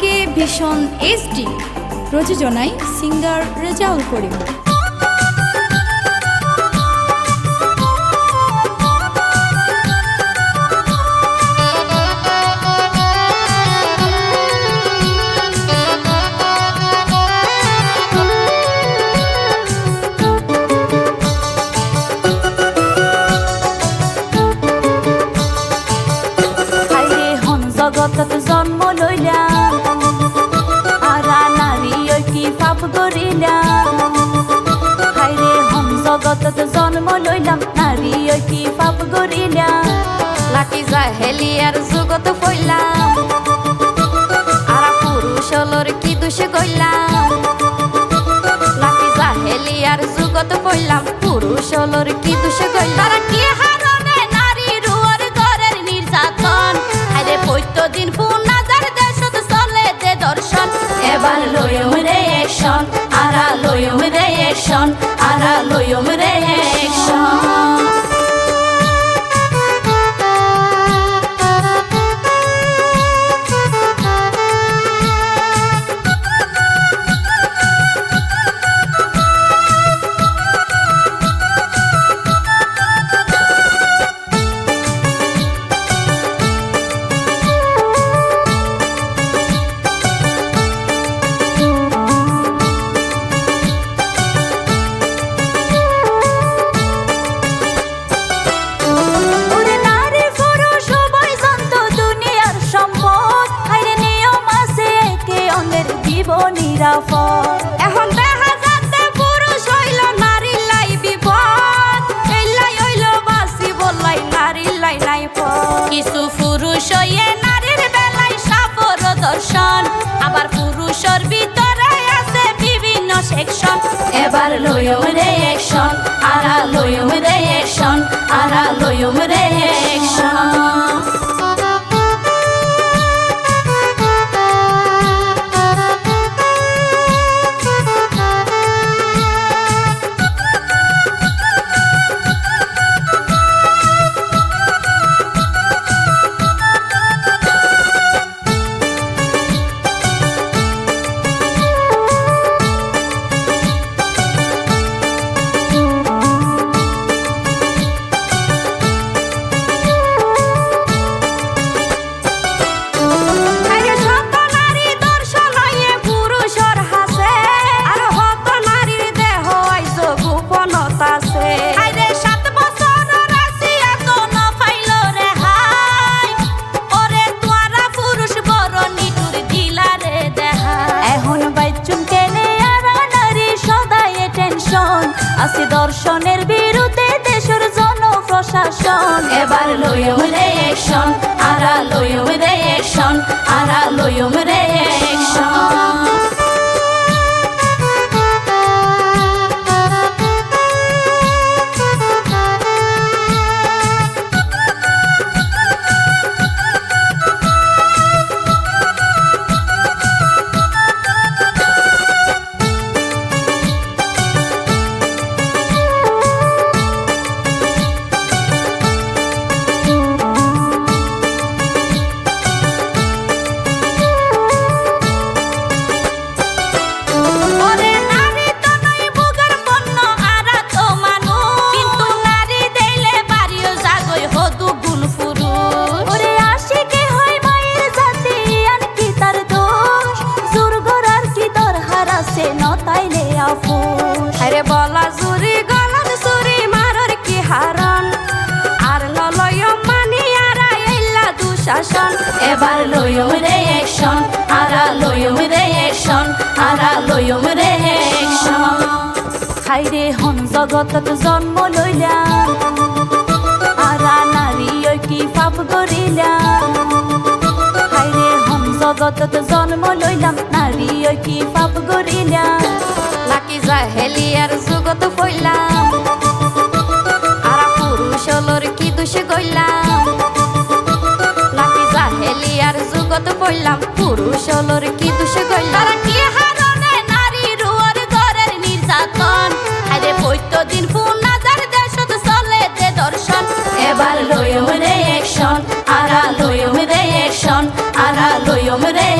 কে ভীষণ এইচডি প্রযোজনায় সিঙ্গার রেজাউল করিম। জগতত জন্ম লইলাম, নারী ওই কি পাপ গরিলা লাকি জাহেলি আর জগত কইলাম আরা পুরুষ হলর কি দোষ কইলাম? লাকি জাহেলি আর জগত কইলাম পুরুষ হলর কি দোষ কইলাম? তারা কি হারনে নারী রুয়ার ঘরের নির্যাতন? আরে পৈত্য দিন পুনাজার দেশত চলে যে দর্শন। এবার লয়ম রে একশন, আরা লয়ম রে একশন, আরা লয়ম রে জীবন নিরাপদ এখন দেখা লাই বিপদ এই লাই হইল বাসি বললাই লাই নাই কিছু পুরুষ হইয়ে নারীর বেলায় সাফর দর্শন। আবার বিভিন্ন সেকশন। এবার লয়ম রে একশন আরা লয়ম রে একশন আরা লয়ম রে একশন এবার লয়ম রে একশন আরা লয়ম রে একশন আরা লয়ম রে এবার লয়ম রে একশন আরা লয়ম রে একশন আরা লয়ম রে একশন হাইরে হন জগতত জন্ম লইলা আরা নারী কি পাপ করিলা হাইরে হন জগতত জন্ম লইলাম নারী কি পাপ করিলা লাকি জাহেলি আর জগত কইলাম পুরুষ হলোর কি দোষ করলাম? তারা কি হারনে নারী রুয়ার ঘরের নির্যাতন? আরে পৈত্য দিন পুনাজার দেশত চলে যে দর্শন। এবার রে একশন আরা রে একশন আরা রে